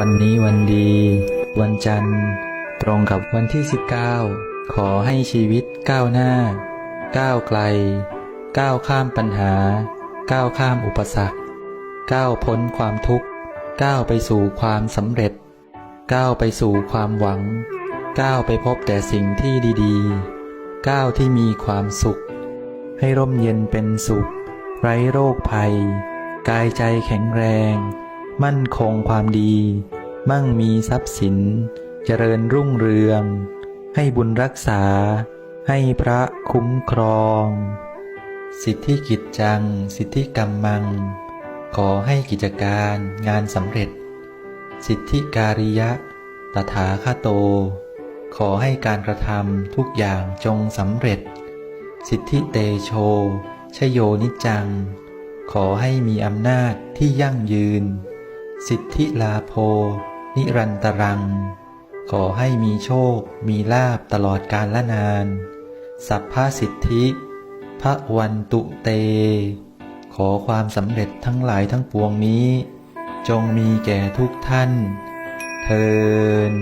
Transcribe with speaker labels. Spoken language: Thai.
Speaker 1: วันนี้วันดี วันจันทร์ ตรงกับวันที่ 19 ขอให้ชีวิตก้าวหน้า ก้าวไกล ก้าวข้ามปัญหา ก้าวข้ามอุปสรรค ก้าวพ้นความทุกข์ ก้าวไปสู่ความสำเร็จ ก้าวไปสู่ความหวัง ก้าวไปพบแต่สิ่งที่ดีๆ ก้าวที่มีความสุข ให้ร่มเย็นเป็นสุข ไร้โรคภัย กายใจแข็งแรง มั่นคงความดี มั่งมีทรัพย์สิน เจริญรุ่งเรือง ให้บุญรักษา ให้พระคุ้มครอง สิทธิกิจจัง สิทธิกรรมมัง ขอให้กิจการงานสำเร็จ สิทธิการิยะ ตถาคโต ขอให้การกระทำทุกอย่างจงสำเร็จ สิทธิเตโชชโยนิจัง ขอให้มีอำนาจที่ยั่งยืน สิทธิลาโภ นิรันตรัง ขอให้มีโชค มีลาบตลอดกาลละนาน สัพพสิทธิพระวันตุเต ขอความสำเร็จทั้งหลายทั้งปวงนี้ จงมีแก่ทุกท่าน เทิน